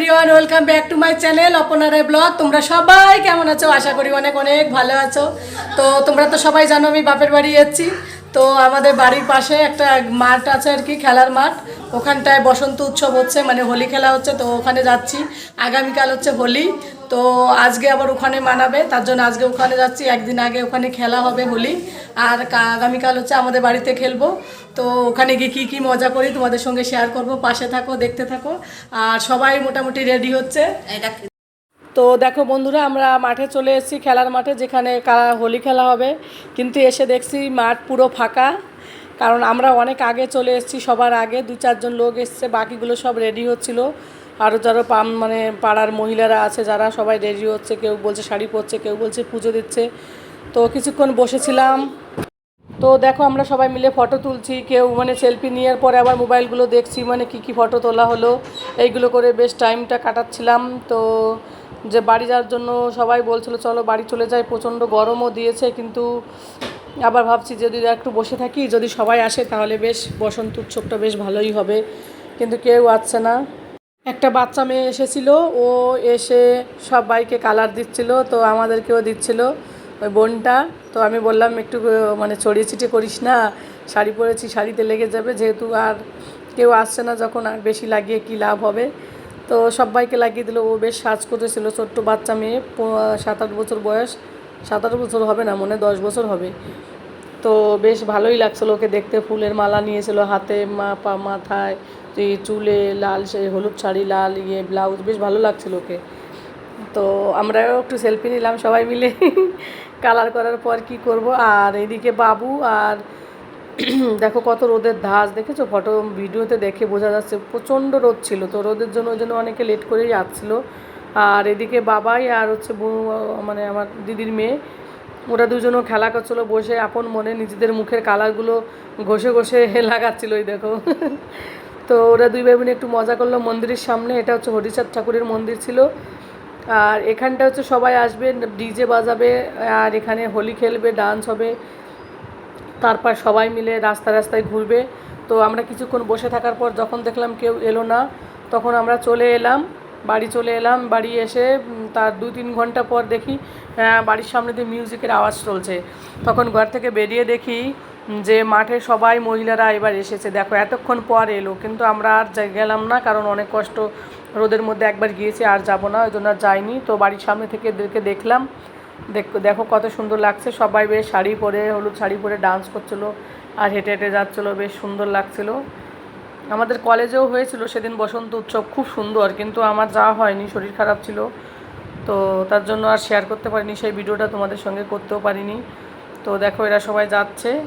Everyone welcome back to my channel অপনারে blog তোমরা সবাই কেমন আছো? আশা করি অনেক অনেক ভালো আছো। তো তোমরা তো সবাই জানো আমি বাপের বাড়ি যাচ্ছি। তো আমাদের বাড়ির পাশে একটা মাঠ আছে আর কি, খেলার মাঠ। ওখানটায় বসন্ত উৎসব হচ্ছে মানে হোলি খেলা হচ্ছে, তো ওখানে যাচ্ছি। আগামীকাল হচ্ছে হোলি। তো আজকে আবার ওখানে মানাবে তার জন্য আজকে ওখানে যাচ্ছি একদিন আগে ওখানে খেলা হবে হোলি আর আগামীকাল হচ্ছে আমাদের বাড়িতে খেলব। তো ওখানে গিয়ে কী কী মজা করি তোমাদের সঙ্গে শেয়ার করব পাশে থাকো দেখতে থাকো আর সবাই মোটামুটি রেডি হচ্ছে। তো দেখো বন্ধুরা আমরা মাঠে চলে এসেছি খেলার মাঠে যেখানে হোলি খেলা হবে। কিন্তু এসে দেখছি মাঠ পুরো ফাঁকা কারণ আমরা অনেক আগে চলে এসেছি সবার আগে দু চারজন লোক এসছে বাকিগুলো সব রেডি হচ্ছিল। আরও যারা পাম মানে পাড়ার মহিলারা আছে, যারা সবাই রেডি হচ্ছে, কেউ বলছে শাড়ি পরছে, কেউ বলছে পুজো দিচ্ছে। তো কিছুক্ষণ বসেছিলাম। তো দেখো আমরা সবাই মিলে ফটো তুলছি, কেউ মানে সেলফি নেওয়ার পরে আবার মোবাইলগুলো দেখছি মানে কি কি ফটো তোলা হলো। এইগুলো করে বেশ টাইমটা কাটাচ্ছিলাম। তো যে বাড়ি যাওয়ার জন্য সবাই বলছিল, চলো বাড়ি চলে যাই। প্রচণ্ড গরমও দিয়েছে, কিন্তু আবার ভাবছি যদি একটু বসে থাকি, যদি সবাই আসে, তাহলে বেশ বসন্ত উৎসবটা বেশ ভালোই হবে। কিন্তু কেউ আসছে না। একটা বাচ্চা মেয়ে এসেছিল, ও এসে সবাইকে কালার দিচ্ছিল, তো আমাদেরকেও দিচ্ছিল ওই বোনটা। তো আমি বললাম, একটু মানে ছড়িয়ে ছিটিয়ে করিস না, শাড়ি পরেছি, শাড়িতে লেগে যাবে, যেহেতু আর কেউ আসছে না যখন আর বেশি লাগিয়ে কি লাভ হবে। তো সবাইকে লাগিয়ে দিল, ও বেশ সাজ করেছিল ছোট্ট বাচ্চা মেয়ে সাত আট বছর বয়স। সাত আট বছর হবে না, মনে দশ বছর হবে। তো বেশ ভালোই লাগছিল ওকে দেখতে, ফুলের মালা নিয়েছিল হাতে মা পা মাথায়। চুলে লাল সে হলুদ শাড়ি, লাল ইয়ে ব্লাউজ বেশ ভালো লাগছিল ওকে। তো আমরাও একটু সেলফি নিলাম সবাই মিলে। কালার করার পর কি করব? আর এদিকে বাবু আর দেখো কত রোদের ধাস, দেখেছ? ফটো ভিডিওতে দেখে বোঝা যাচ্ছে প্রচণ্ড রোদ ছিল। তো রোদের জন্য ওই জন্য অনেকে লেট করেই যাচ্ছিল। আর এদিকে বাবাই আর হচ্ছে বউ- মানে আমার দিদির মেয়ে, ওরা দুজনও খেলা করছিল, বসে আপন মনে নিজেদের মুখের কালারগুলো ঘষে ঘষে লাগাচ্ছিল ওই দেখো। তো ওরা দুই ভাই বোনে একটু মজা করল। মন্দিরের সামনে এটা হচ্ছে হরিচাঁদ ঠাকুরের মন্দির ছিল। আর এখানটা হচ্ছে সবাই আসবে ডিজে বাজাবে আর এখানে হোলি খেলবে ডান্স হবে। তারপর সবাই মিলে রাস্তা রাস্তায় ঘুরবে। তো আমরা কিছুক্ষণ বসে থাকার পর যখন দেখলাম কেউ এলো না তখন আমরা চলে এলাম বাড়ি চলে এলাম। বাড়ি এসে তার দু তিন ঘণ্টা পর দেখি আহ, বাড়ির সামনে দিয়ে মিউজিকের আওয়াজ চলছে। তখন ঘর থেকে বেরিয়ে দেখি যে মাঠে সবাই মহিলারা এবার এসেছে। দেখো, এতক্ষণ পর এলো, কিন্তু আমরা আর গেলাম না, কারণ অনেক কষ্ট রোদের মধ্যে একবার গিয়েছি, আর যাব না, ওই জন্য আর যাইনি। তো বাড়ির সামনে থেকে এদেরকে দেখলাম। দেখ- দেখো কত সুন্দর লাগছে। সবাই বেশ শাড়ি পরে, হলুদ শাড়ি পরে ডান্স করছিল আর হেঁটে হেঁটে যাচ্ছিল, বেশ সুন্দর লাগছিল। আমাদের কলেজেও হয়েছিল সেদিন বসন্ত উৎসব, খুব সুন্দর, কিন্তু আমার যাওয়া হয়নি, শরীর খারাপ ছিল। তো তার জন্য আর শেয়ার করতে পারিনি, সেই ভিডিওটা তোমাদের সঙ্গে করতেও পারিনি। তো দেখো, এরা সবাই যাচ্ছে।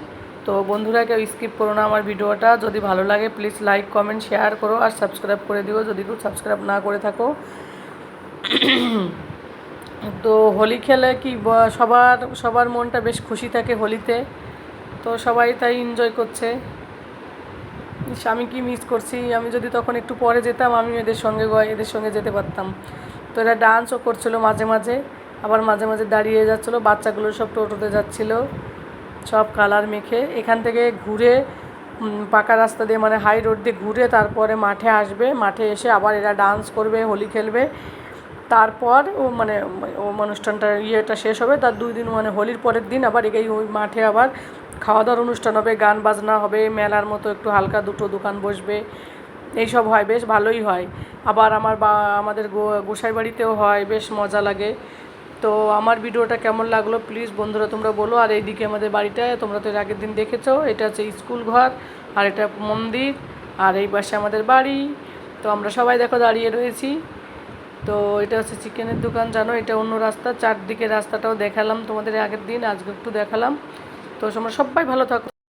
তো বন্ধুরা কেউ স্কিপ করো না আমার ভিডিওটা। যদি ভালো লাগে প্লিজ লাইক কমেন্ট শেয়ার করো আর সাবস্ক্রাইব করে দিও। যদি কেউ সাবস্ক্রাইব না করে থাকো। তো হোলি খেলে কি সবার সবার মনটা বেশ খুশি থাকে হোলিতে। তো সবাই তাই এনজয় করছে। আমি কি মিস করছি? আমি যদি তখন একটু পরে যেতাম আমি এদের সঙ্গে এদের সঙ্গে যেতে পারতাম। তো এরা ডান্সও করছিল মাঝে মাঝে। আবার মাঝে মাঝে দাঁড়িয়ে যাচ্ছিল, বাচ্চাগুলো সব টোটোতে যাচ্ছিল। সব কালার মেখে এখান থেকে ঘুরে পাকা রাস্তা দিয়ে মানে হাই রোড দিয়ে ঘুরে তারপরে মাঠে আসবে। মাঠে এসে আবার এরা ডান্স করবে, হোলি খেলবে। তারপর ও মানে ও অনুষ্ঠানটা, ইয়েটা শেষ হবে। তার দুই দিন মানে হোলির পরের দিন আবার এই ওই মাঠে আবার খাওয়া দাওয়ার অনুষ্ঠান হবে, গান বাজনা হবে, মেলার মতো একটু হালকা দুটো দোকান বসবে। এইসব হয়, বেশ ভালোই হয়। আবার আমার বা, আমাদের গো- গোসাই বাড়িতেও হয়, বেশ মজা লাগে। তো আমার ভিডিওটা কেমন লাগল প্লিজ বন্ধুরা তোমরা বলো। আর এইদিকে আমাদের বাড়িটা, তোমরা তো এর আগের দিন দেখেছ, এটা হচ্ছে স্কুল ঘর আর এটা মন্দির আর এই পাশে আমাদের বাড়ি। তো আমরা সবাই দেখো দাঁড়িয়ে রয়েছি। তো এটা হচ্ছে চিকেনের দোকান, জানো, এটা অন্য রাস্তা, চারদিকে রাস্তাটাও দেখালাম তোমাদের আগের দিন, আজকে একটু দেখালাম। তো তোমরা সবাই ভালো থাকো।